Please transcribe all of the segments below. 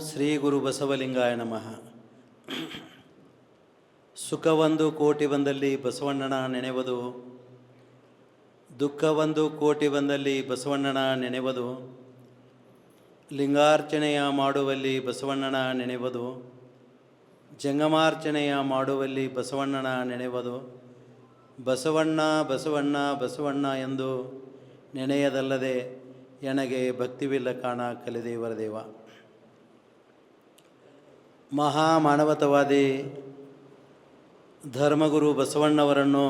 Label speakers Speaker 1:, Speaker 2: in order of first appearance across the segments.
Speaker 1: ಶ್ರೀ ಗುರು ಬಸವಲಿಂಗಾಯ ನಮಃ ಸುಖವೊಂದು ಕೋಟಿ ಬಂದಲ್ಲಿ ಬಸವಣ್ಣನ ನೆನೆವದು ದುಃಖವೊಂದು ಕೋಟಿ ಬಂದಲ್ಲಿ ಬಸವಣ್ಣನ ನೆನೆವದು ಲಿಂಗಾರ್ಚನೆಯ ಮಾಡುವಲ್ಲಿ ಬಸವಣ್ಣನ ನೆನೆವದು ಜಂಗಮಾರ್ಚನೆಯ ಮಾಡುವಲ್ಲಿ ಬಸವಣ್ಣನ ನೆನೆವದು ಬಸವಣ್ಣ ಬಸವಣ್ಣ ಬಸವಣ್ಣ ಎಂದು ನೆನೆಯದಲ್ಲದೆ ಎನಗೆ ಭಕ್ತಿವಿಲ್ಲ ಕಾಣ ಕಲಿದೇವರ ದೇವ। ಮಹಾ ಮಾನವತವಾದಿ ಧರ್ಮಗುರು ಬಸವಣ್ಣವರನ್ನು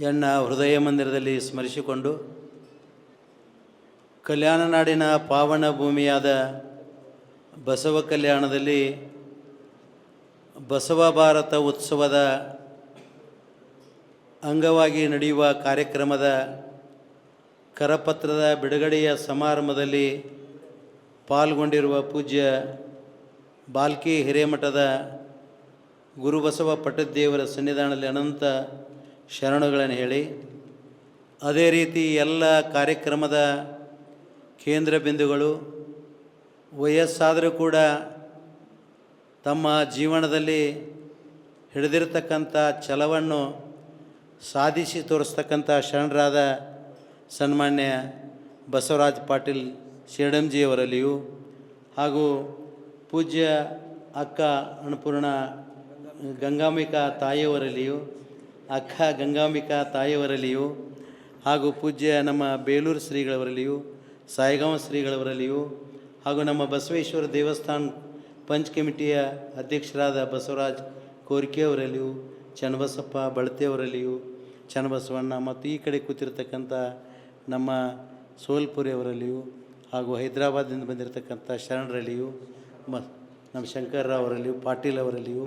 Speaker 1: ಎನ್ನ ಹೃದಯ ಮಂದಿರದಲ್ಲಿ ಸ್ಮರಿಸಿಕೊಂಡು ಕಲ್ಯಾಣ ನಾಡಿನ ಪಾವನ ಭೂಮಿಯಾದ ಬಸವ ಕಲ್ಯಾಣದಲ್ಲಿ ಬಸವ ಭಾರತ ಉತ್ಸವದ ಅಂಗವಾಗಿ ನಡೆಯುವ ಕಾರ್ಯಕ್ರಮದ ಕರಪತ್ರದ ಬಿಡುಗಡೆಯ ಸಮಾರಂಭದಲ್ಲಿ ಪಾಲ್ಗೊಂಡಿರುವ ಪೂಜ್ಯ ಬಾಲ್ಕಿ ಹಿರೇಮಠದ ಗುರುಬಸವ ಪಟ್ಟದೇವರ ಸನ್ನಿಧಾನದಲ್ಲಿ ಅನಂತ ಶರಣುಗಳನ್ನು ಹೇಳಿ, ಅದೇ ರೀತಿ ಎಲ್ಲ ಕಾರ್ಯಕ್ರಮದ ಕೇಂದ್ರ ಬಿಂದುಗಳು ವಯಸ್ಸಾದರೂ ಕೂಡ ತಮ್ಮ ಜೀವನದಲ್ಲಿ ಹಿಡಿದಿರತಕ್ಕಂಥ ಛಲವನ್ನು ಸಾಧಿಸಿ ತೋರಿಸ್ತಕ್ಕಂಥ ಶರಣರಾದ ಸನ್ಮಾನ್ಯ ಬಸವರಾಜ್ ಪಾಟೀಲ್ ಶಿರಡಂಜಿಯವರಲ್ಲಿಯೂ ಹಾಗೂ ಪೂಜ್ಯ ಅಕ್ಕ ಅನ್ನಪೂರ್ಣ ಗಂಗಾಂಬಿಕಾ ತಾಯಿಯವರಲ್ಲಿಯೂ, ಅಕ್ಕ ಗಂಗಾಂಬಿಕಾ ತಾಯಿಯವರಲ್ಲಿಯೂ ಹಾಗೂ ಪೂಜ್ಯ ನಮ್ಮ ಬೇಲೂರು ಶ್ರೀಗಳವರಲ್ಲಿಯೂ ಸಾಯಿಗಾಂವ ಶ್ರೀಗಳವರಲ್ಲಿಯೂ ಹಾಗೂ ನಮ್ಮ ಬಸವೇಶ್ವರ ದೇವಸ್ಥಾನ ಪಂಚ್ ಕಮಿಟಿಯ ಅಧ್ಯಕ್ಷರಾದ ಬಸವರಾಜ್ ಕೋರಿಕೆಯವರಲ್ಲಿಯೂ, ಚನ್ನಬಸಪ್ಪ ಬಳತೆಯವರಲ್ಲಿಯೂ, ಚನ್ನಬಸವಣ್ಣ ಮತ್ತು ಈ ಕಡೆ ಕೂತಿರ್ತಕ್ಕಂಥ ನಮ್ಮ ಸೋಲ್ಪುರಿಯವರಲ್ಲಿಯೂ ಹಾಗೂ ಹೈದರಾಬಾದಿಂದ ಬಂದಿರತಕ್ಕಂಥ ಶರಣರಲ್ಲಿಯೂ ಮ ನಮ್ಮ ಶಂಕರ್ರಾವ್ ಪಾಟೀಲ್ ಅವರಲ್ಲಿಯೂ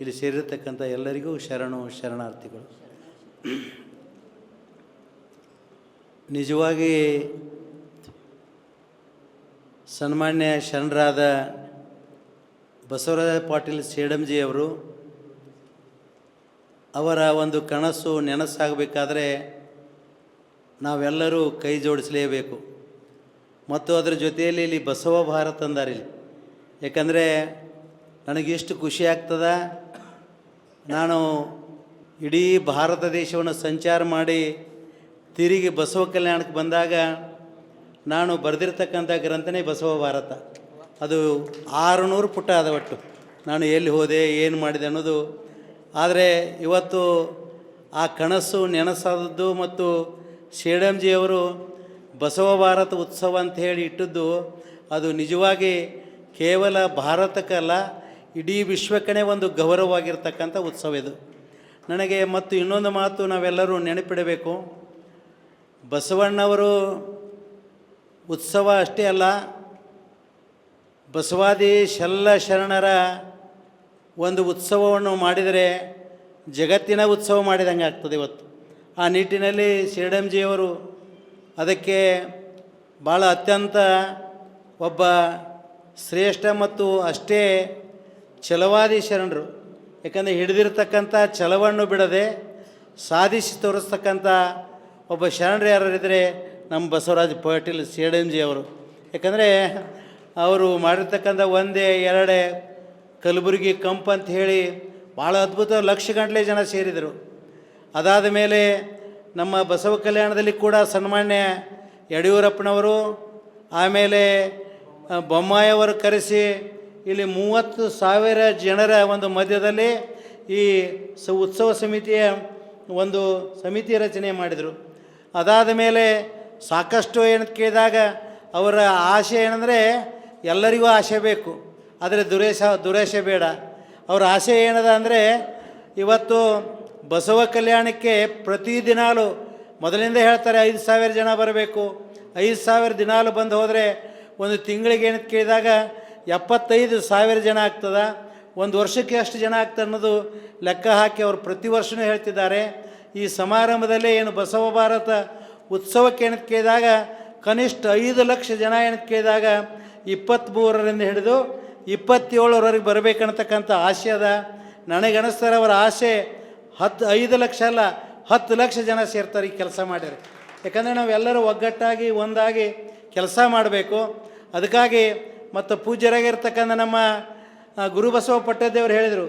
Speaker 1: ಇಲ್ಲಿ ಸೇರಿರತಕ್ಕಂಥ ಎಲ್ಲರಿಗೂ ಶರಣು ಶರಣಾರ್ಥಿಗಳು. ನಿಜವಾಗಿ ಸನ್ಮಾನ್ಯ ಶರಣರಾದ ಬಸವರಾಜ ಪಾಟೀಲ್ ಸೇಡಂಜಿಯವರು ಅವರ ಒಂದು ಕನಸು ನೆನಸಾಗಬೇಕಾದ್ರೆ ನಾವೆಲ್ಲರೂ ಕೈ ಜೋಡಿಸಲೇಬೇಕು. ಮತ್ತು ಅದರ ಜೊತೆಯಲ್ಲಿ ಇಲ್ಲಿ ಬಸವ ಭಾರತ ಅಂದಾರೆ ಇಲ್ಲಿ. ಯಾಕಂದರೆ ನನಗೆಷ್ಟು ಖುಷಿ ಆಗ್ತದ? ನಾನು ಇಡೀ ಭಾರತ ದೇಶವನ್ನು ಸಂಚಾರ ಮಾಡಿ ತಿರುಗಿ ಬಸವ ಕಲ್ಯಾಣಕ್ಕೆ ಬಂದಾಗ ನಾನು ಬರೆದಿರ್ತಕ್ಕಂಥ ಗ್ರಂಥನೇ ಬಸವ ಭಾರತ. ಅದು ಆರುನೂರು ಪುಟ ಅದ ಒಟ್ಟು. ನಾನು ಎಲ್ಲಿ ಹೋದೆ, ಏನು ಮಾಡಿದೆ ಅನ್ನೋದು. ಆದರೆ ಇವತ್ತು ಆ ಕನಸು ನೆನಸಾದದ್ದು ಮತ್ತು ಶೇಡಂಜಿಯವರು ಬಸವ ಭಾರತ ಉತ್ಸವ ಅಂತ ಹೇಳಿ ಇಟ್ಟದ್ದು ಅದು ನಿಜವಾಗಿ ಕೇವಲ ಭಾರತಕ್ಕಲ್ಲ, ಇಡೀ ವಿಶ್ವಕ್ಕನೇ ಒಂದು ಗೌರವವಾಗಿರ್ತಕ್ಕಂಥ ಉತ್ಸವ ಇದು. ನನಗೆ ಮತ್ತು ಇನ್ನೊಂದು ಮಾತು ನಾವೆಲ್ಲರೂ ನೆನಪಿಡಬೇಕು. ಬಸವಣ್ಣವರು ಉತ್ಸವ ಅಷ್ಟೇ ಅಲ್ಲ, ಬಸವಾದಿ ಶಲ್ಲ ಶರಣರ ಒಂದು ಉತ್ಸವವನ್ನು ಮಾಡಿದರೆ ಜಗತ್ತಿನ ಉತ್ಸವ ಮಾಡಿದಂಗೆ ಆಗ್ತದೆ ಇವತ್ತು. ಆ ನಿಟ್ಟಿನಲ್ಲಿ ಶ್ರೀಡಂಜಿಯವರು ಅದಕ್ಕೆ ಭಾಳ ಅತ್ಯಂತ ಒಬ್ಬ ಶ್ರೇಷ್ಠ ಮತ್ತು ಅಷ್ಟೇ ಛಲವಾದಿ ಶರಣರು ಯಾಕಂದರೆ ಹಿಡಿದಿರ್ತಕ್ಕಂಥ ಛಲವನ್ನು ಬಿಡದೆ ಸಾಧಿಸಿ ತೋರಿಸ್ತಕ್ಕಂಥ ಒಬ್ಬ ಶರಣರು ಯಾರಿದ್ದರೆ ನಮ್ಮ ಬಸವರಾಜ ಪಾಟೀಲ್ ಸೇಡಂಜಿ ಅವರು. ಯಾಕಂದರೆ ಅವರು ಮಾಡಿರ್ತಕ್ಕಂಥ ಒಂದೇ, ಎರಡೇ ಕಲಬುರಗಿ ಕಂಪ್ ಅಂತ ಹೇಳಿ ಭಾಳ ಅದ್ಭುತ ಲಕ್ಷ ಜನ ಸೇರಿದರು. ಅದಾದ ಮೇಲೆ ನಮ್ಮ ಬಸವ ಕಲ್ಯಾಣದಲ್ಲಿ ಕೂಡ ಸನ್ಮಾನ್ಯ ಯಡಿಯೂರಪ್ಪನವರು, ಆಮೇಲೆ ಬೊಮ್ಮಾಯಿಯವರು ಕರೆಸಿ ಇಲ್ಲಿ ಮೂವತ್ತು ಸಾವಿರ ಜನರ ಒಂದು ಮಧ್ಯದಲ್ಲಿ ಈ ಸ ಉತ್ಸವ ಸಮಿತಿಯ ಒಂದು ಸಮಿತಿ ರಚನೆ ಮಾಡಿದರು. ಅದಾದ ಮೇಲೆ ಸಾಕಷ್ಟು ಏನು ಕೇಳಿದಾಗ ಅವರ ಆಶೆ ಏನಂದರೆ ಎಲ್ಲರಿಗೂ ಆಸೆ ಬೇಕು. ಆದರೆ ದುರೇಶ ದುರೇಶ ಬೇಡ. ಅವರ ಆಸೆ ಏನದ ಅಂದರೆ ಇವತ್ತು ಬಸವ ಕಲ್ಯಾಣಕ್ಕೆ ಪ್ರತಿ ದಿನಾಲು ಮೊದಲಿಂದ ಹೇಳ್ತಾರೆ ಐದು ಸಾವಿರ ಜನ ಬರಬೇಕು. ಐದು ಸಾವಿರ ದಿನಾಲು ಬಂದು ಹೋದರೆ ಒಂದು ತಿಂಗಳಿಗೆ ಏನಂತ ಕೇಳಿದಾಗ ಎಪ್ಪತ್ತೈದು ಸಾವಿರ ಜನ ಆಗ್ತದ. ಒಂದು ವರ್ಷಕ್ಕೆ ಎಷ್ಟು ಜನ ಆಗ್ತದೆ ಅನ್ನೋದು ಲೆಕ್ಕ ಹಾಕಿ ಅವರು ಪ್ರತಿ ವರ್ಷವೂ ಹೇಳ್ತಿದ್ದಾರೆ. ಈ ಸಮಾರಂಭದಲ್ಲೇ ಏನು ಬಸವ ಭಾರತ ಉತ್ಸವಕ್ಕೆ ಏನಂತ ಕೇಳಿದಾಗ ಕನಿಷ್ಠ ಐದು ಲಕ್ಷ ಜನ ಏನಂತ ಕೇಳಿದಾಗ ಇಪ್ಪತ್ತ್ಮೂರರಿಂದ ಹಿಡಿದು ಇಪ್ಪತ್ತೇಳರವರೆಗೆ ಬರಬೇಕನ್ನತಕ್ಕಂಥ ಆಸೆ ಅದ. ನನಗನಿಸ್ತಾರೆ ಅವರ ಆಸೆ ಹತ್ತು, ಐದು ಲಕ್ಷ ಅಲ್ಲ, ಹತ್ತು ಲಕ್ಷ ಜನ ಸೇರ್ತಾರೆ ಈ ಕೆಲಸ ಮಾಡ್ಯಾರ. ಯಾಕಂದರೆ ನಾವೆಲ್ಲರೂ ಒಗ್ಗಟ್ಟಾಗಿ, ಒಂದಾಗಿ ಕೆಲಸ ಮಾಡಬೇಕು. ಅದಕ್ಕಾಗಿ ಮತ್ತು ಪೂಜ್ಯರಾಗಿರ್ತಕ್ಕಂಥ ನಮ್ಮ ಗುರುಬಸವ ಪಟ್ಟದೇವರು ಹೇಳಿದರು,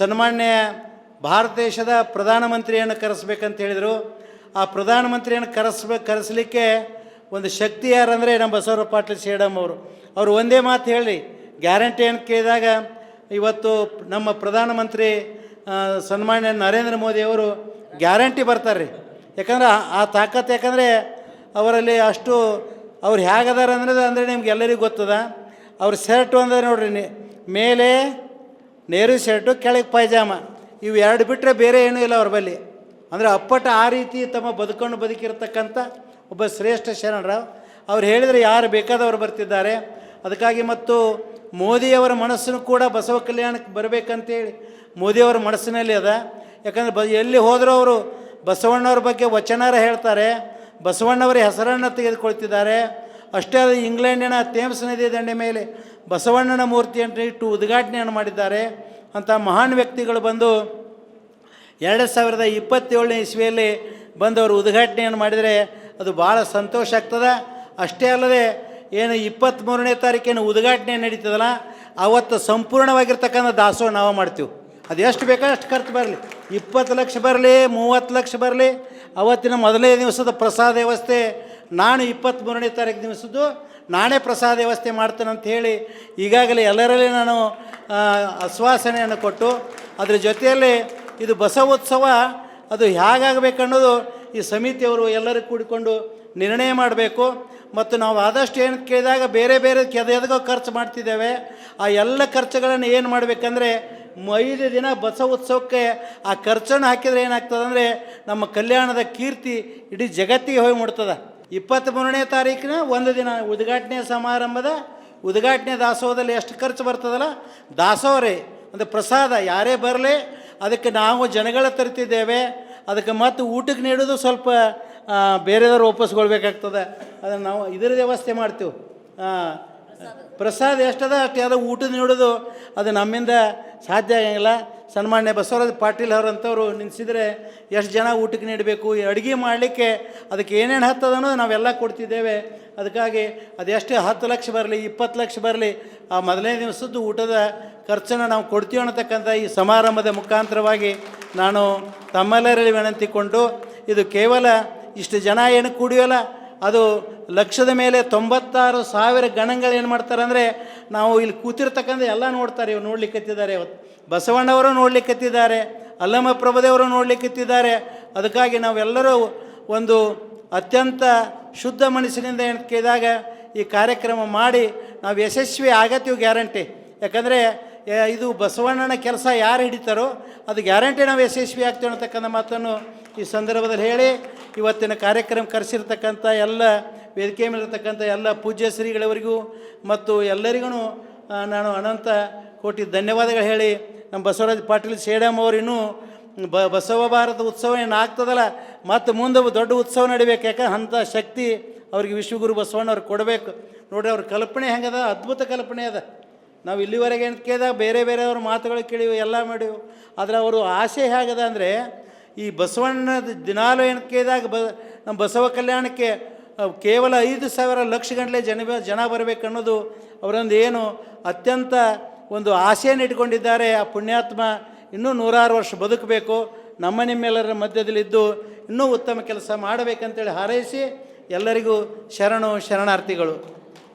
Speaker 1: ಸನ್ಮಾನ್ಯ ಭಾರತ ದೇಶದ ಪ್ರಧಾನಮಂತ್ರಿಯನ್ನು ಕರೆಸ್ಬೇಕಂತ ಹೇಳಿದರು. ಆ ಪ್ರಧಾನಮಂತ್ರಿಯನ್ನು ಕರೆಸ್ಬೇಕು ಕರೆಸಲಿಕ್ಕೆ ಒಂದು ಶಕ್ತಿ ಯಾರಂದರೆ ನಮ್ಮ ಬಸವರಾವ್ ಪಾಟೀಲ್ ಸೇಡಮ್ ಅವರು. ಅವರು ಒಂದೇ ಮಾತು ಹೇಳಿ ಗ್ಯಾರಂಟಿ ಅಂತ ಕೇಳಿದಾಗ ಇವತ್ತು ನಮ್ಮ ಪ್ರಧಾನಮಂತ್ರಿ ಸನ್ಮಾನ್ಯ ನರೇಂದ್ರ ಮೋದಿ ಅವರು ಗ್ಯಾರಂಟಿ ಬರ್ತಾರೆ ರೀ ಯಾಕಂದ್ರೆ ಆ ತಾಕತ್ತು ಯಾಕಂದರೆ ಅವರಲ್ಲಿ ಅಷ್ಟು ಅವ್ರು ಹೇಗದಾರ ಅಂದ್ರೆ ಅಂದರೆ ನಿಮ್ಗೆ ಎಲ್ಲರಿಗೂ ಗೊತ್ತದ. ಅವ್ರ ಶರ್ಟು ಅಂದರೆ ನೋಡ್ರಿ ಮೇಲೆ ನೇರು ಶರ್ಟು, ಕೆಳಗೆ ಪೈಜಾಮ. ಇವು ಎರಡು ಬಿಟ್ಟರೆ ಬೇರೆ ಏನೂ ಇಲ್ಲ ಅವ್ರ ಬಳಿ ಅಂದರೆ ಅಪ್ಪಟ ಆ ರೀತಿ ತಮ್ಮ ಬದುಕೊಂಡು ಬದುಕಿರತಕ್ಕಂಥ ಒಬ್ಬ ಶ್ರೇಷ್ಠ ಶರಣರಾವ್ ಅವ್ರು ಹೇಳಿದರೆ ಯಾರು ಬೇಕಾದವರು ಬರ್ತಿದ್ದಾರೆ. ಅದಕ್ಕಾಗಿ ಮತ್ತು ಮೋದಿಯವರ ಮನಸ್ಸನ್ನು ಕೂಡ ಬಸವ ಕಲ್ಯಾಣಕ್ಕೆ ಬರಬೇಕಂತೇಳಿ ಮೋದಿಯವರ ಮನಸ್ಸಿನಲ್ಲಿ ಅದ. ಯಾಕಂದರೆ ಬ, ಎಲ್ಲಿ ಹೋದರೂ ಅವರು ಬಸವಣ್ಣವ್ರ ಬಗ್ಗೆ ವಚನಾರ ಹೇಳ್ತಾರೆ. ಬಸವಣ್ಣವರ ಹೆಸರನ್ನು ತೆಗೆದುಕೊಳ್ತಿದ್ದಾರೆ. ಅಷ್ಟೇ ಅಲ್ಲದೆ ಇಂಗ್ಲೆಂಡಿನ ಥೇಮ್ಸ್ ನದಿ ದಂಡೆ ಮೇಲೆ ಬಸವಣ್ಣನ ಮೂರ್ತಿಯನ್ನು ಇಟ್ಟು ಉದ್ಘಾಟನೆಯನ್ನು ಮಾಡಿದ್ದಾರೆ. ಅಂತ ಮಹಾನ್ ವ್ಯಕ್ತಿಗಳು ಬಂದು ಎರಡು ಸಾವಿರದ ಇಪ್ಪತ್ತೇಳನೇ ಇಸ್ವಿಯಲ್ಲಿ ಬಂದವರು ಉದ್ಘಾಟನೆಯನ್ನು ಮಾಡಿದರೆ ಅದು ಭಾಳ ಸಂತೋಷ ಆಗ್ತದೆ. ಅಷ್ಟೇ ಅಲ್ಲದೆ ಏನು ಇಪ್ಪತ್ತ್ಮೂರನೇ ತಾರೀಕೇನು ಉದ್ಘಾಟನೆ ನಡೀತದಲ್ಲ, ಅವತ್ತು ಸಂಪೂರ್ಣವಾಗಿರ್ತಕ್ಕಂಥ ದಾಸೋಹ ನಾವು ಮಾಡ್ತೀವಿ. ಅದು ಎಷ್ಟು ಬೇಕೋ ಅಷ್ಟು ಖರ್ಚು ಬರಲಿ. ಇಪ್ಪತ್ತು ಲಕ್ಷ ಬರಲಿ, ಮೂವತ್ತು ಲಕ್ಷ ಬರಲಿ, ಅವತ್ತಿನ ಮೊದಲನೇ ದಿವಸದ ಪ್ರಸಾದ ವ್ಯವಸ್ಥೆ, ನಾನು ಇಪ್ಪತ್ತ್ಮೂರನೇ ತಾರೀಕು ದಿವಸದ್ದು ನಾನೇ ಪ್ರಸಾದ ವ್ಯವಸ್ಥೆ ಮಾಡ್ತೇನೆ ಹೇಳಿ ಈಗಾಗಲೇ ಎಲ್ಲರಲ್ಲಿ ನಾನು ಆಶ್ವಾಸನೆಯನ್ನು ಕೊಟ್ಟು ಅದರ ಜೊತೆಯಲ್ಲಿ ಇದು ಬಸವೋತ್ಸವ, ಅದು ಹೇಗಾಗಬೇಕನ್ನೋದು ಈ ಸಮಿತಿಯವರು ಎಲ್ಲರೂ ಕೂಡಿಕೊಂಡು ನಿರ್ಣಯ ಮಾಡಬೇಕು. ಮತ್ತು ನಾವು ಆದಷ್ಟು ಏನು ಕೇಳಿದಾಗ ಬೇರೆ ಬೇರೆ ಕೆದೆದಗೋ ಖರ್ಚು ಮಾಡ್ತಿದ್ದೇವೆ. ಆ ಎಲ್ಲ ಖರ್ಚುಗಳನ್ನು ಏನು ಮಾಡಬೇಕಂದ್ರೆ ಐದು ದಿನ ಬಸವೋತ್ಸವಕ್ಕೆ ಆ ಖರ್ಚನ್ನು ಹಾಕಿದರೆ ಏನಾಗ್ತದೆ ಅಂದರೆ ನಮ್ಮ ಕಲ್ಯಾಣದ ಕೀರ್ತಿ ಇಡೀ ಜಗತ್ತಿಗೆ ಹೋಗಿ ಮುಡ್ತದೆ ಇಪ್ಪತ್ತ್ಮೂರನೇ ತಾರೀಕಿನ ಒಂದು ದಿನ ಉದ್ಘಾಟನೆ ಸಮಾರಂಭದ, ಉದ್ಘಾಟನೆ ದಾಸೋಹದಲ್ಲಿ ಎಷ್ಟು ಖರ್ಚು ಬರ್ತದಲ್ಲ? ದಾಸೋಹರೇ ಅಂದರೆ ಪ್ರಸಾದ, ಯಾರೇ ಬರಲಿ, ಅದಕ್ಕೆ ನಾವು ಜನಗಳ ತರ್ತಿದ್ದೇವೆ, ಅದಕ್ಕೆ ಮತ್ತು ಊಟಕ್ಕೆ ನೀಡೋದು ಸ್ವಲ್ಪ ಬೇರೆಯವರು ಬೇರೆದವ್ರು ಒಪ್ಪಿಸ್ಕೊಳ್ಬೇಕಾಗ್ತದೆ. ಅದನ್ನು ನಾವು ಇದರ ವ್ಯವಸ್ಥೆ ಮಾಡ್ತೀವಿ. ಪ್ರಸಾದ ಎಷ್ಟದ, ಅಷ್ಟು ಯಾವುದೋ ಊಟದ ನೀಡೋದು, ಅದು ನಮ್ಮಿಂದ ಸಾಧ್ಯ ಆಗಂಗಿಲ್ಲ. ಸನ್ಮಾನ್ಯ ಬಸವರಾಜ ಪಾಟೀಲ್ ಅವರಂಥವ್ರು ನಿಲ್ಲಿಸಿದರೆ ಎಷ್ಟು ಜನ ಊಟಕ್ಕೆ ನೀಡಬೇಕು? ಅಡುಗೆ ಮಾಡಲಿಕ್ಕೆ ಅದಕ್ಕೆ ಏನೇನು ಹತ್ತದನೋ ನಾವೆಲ್ಲ ಕೊಡ್ತಿದ್ದೇವೆ. ಅದಕ್ಕಾಗಿ ಅದೆಷ್ಟು ಹತ್ತು ಲಕ್ಷ ಬರಲಿ, ಇಪ್ಪತ್ತು ಲಕ್ಷ ಬರಲಿ, ಆ ಮೊದಲನೇ ದಿವಸದ್ದು ಊಟದ ಖರ್ಚನ್ನು ನಾವು ಕೊಡ್ತೀವಿ ಅನ್ನತಕ್ಕಂಥ ಈ ಸಮಾರಂಭದ ಮುಖಾಂತರವಾಗಿ ನಾನು ತಮ್ಮೆಲ್ಲರಲ್ಲಿ ವಿನಂತಿಕೊಂಡು, ಇದು ಕೇವಲ ಇಷ್ಟು ಜನ ಏನು ಕೂಡಿಯೋಲ್ಲ ಅದು ಲಕ್ಷದ ಮೇಲೆ ತೊಂಬತ್ತಾರು ಸಾವಿರ ಗಣಗಳು ಏನು ಮಾಡ್ತಾರೆ ಅಂದರೆ ನಾವು ಇಲ್ಲಿ ಕೂತಿರ್ತಕ್ಕಂಥ ಎಲ್ಲ ನೋಡ್ತಾರೆ, ಇವ್ರು ನೋಡ್ಲಿಕ್ಕತ್ತಿದ್ದಾರೆ ಇವತ್ತು ಬಸವಣ್ಣವರು ನೋಡ್ಲಿಕ್ಕತ್ತಿದ್ದಾರೆ ಅಲ್ಲಮ್ಮ ಪ್ರಭುದೇವರು ನೋಡ್ಲಿಕ್ಕತ್ತಿದ್ದಾರೆ ಅದಕ್ಕಾಗಿ ನಾವೆಲ್ಲರೂ ಒಂದು ಅತ್ಯಂತ ಶುದ್ಧ ಮನಸ್ಸಿನಿಂದ ಕೇಳಿದಾಗ ಈ ಕಾರ್ಯಕ್ರಮ ಮಾಡಿ ನಾವು ಯಶಸ್ವಿ ಆಗತ್ತೀವಿ ಗ್ಯಾರಂಟಿ. ಯಾಕಂದರೆ ಇದು ಬಸವಣ್ಣನ ಕೆಲಸ ಯಾರು ಹಿಡಿತಾರೋ ಅದು ಗ್ಯಾರಂಟಿ ನಾವು ಯಶಸ್ವಿ ಆಗ್ತೇವೆ ಅನ್ನತಕ್ಕಂಥ ಮಾತನ್ನು ಈ ಸಂದರ್ಭದಲ್ಲಿ ಹೇಳಿ ಇವತ್ತಿನ ಕಾರ್ಯಕ್ರಮ ಕರೆಸಿರ್ತಕ್ಕಂಥ ಎಲ್ಲ ವೇದಿಕೆ ಮೇಲಿರ್ತಕ್ಕಂಥ ಎಲ್ಲ ಪೂಜ್ಯ ಶ್ರೀಗಳವರಿಗೂ ಮತ್ತು ಎಲ್ಲರಿಗೂ ನಾನು ಅನಂತ ಕೋಟಿ ಧನ್ಯವಾದಗಳು ಹೇಳಿ ನಮ್ಮ ಬಸವರಾಜ ಪಾಟೀಲ್ ಸೇಡಮ್ ಅವರು ಇನ್ನೂ ಬ, ಬಸವ ಭಾರತ ಉತ್ಸವ ಏನು ಆಗ್ತದಲ್ಲ ಮತ್ತು ಮುಂದೆ ದೊಡ್ಡ ಉತ್ಸವ ನಡಿಬೇಕು. ಯಾಕಂದ್ರೆ ಅಂಥ ಶಕ್ತಿ ಅವ್ರಿಗೆ ವಿಶ್ವಗುರು ಬಸವಣ್ಣವ್ರಿಗೆ ಕೊಡಬೇಕು. ನೋಡಿ ಅವ್ರ ಕಲ್ಪನೆ ಹೆಂಗದ? ಅದ್ಭುತ ಕಲ್ಪನೆ ಅದ. ನಾವು ಇಲ್ಲಿವರೆಗೆ ಏನು ಕೇಳಿದಾಗ ಬೇರೆ ಬೇರೆಯವ್ರ ಮಾತುಗಳು ಕೇಳಿವು, ಎಲ್ಲ ಮಾಡಿವು. ಆದರೆ ಅವರು ಆಸೆ ಹೇಗದ ಅಂದರೆ ಈ ಬಸವಣ್ಣದ ದಿನಾಲು ಏನು ಬ ನಮ್ಮ ಬಸವ ಕಲ್ಯಾಣಕ್ಕೆ ಕೇವಲ ಐದು ಸಾವಿರ ಲಕ್ಷ ಗಂಟಲೆ ಜನ ಜನ ಬರಬೇಕನ್ನೋದು ಅವರೊಂದು ಏನು ಅತ್ಯಂತ ಒಂದು ಆಸೆಯನ್ನು ಇಟ್ಕೊಂಡಿದ್ದಾರೆ ಆ ಪುಣ್ಯಾತ್ಮ ಇನ್ನೂ ನೂರಾರು ವರ್ಷ ಬದುಕಬೇಕು. ನಮ್ಮ ನಿಮ್ಮೆಲ್ಲರ ಮಧ್ಯದಲ್ಲಿದ್ದು ಇನ್ನೂ ಉತ್ತಮ ಕೆಲಸ ಮಾಡಬೇಕಂತೇಳಿ ಹಾರೈಸಿ ಎಲ್ಲರಿಗೂ ಶರಣು ಶರಣಾರ್ಥಿಗಳು.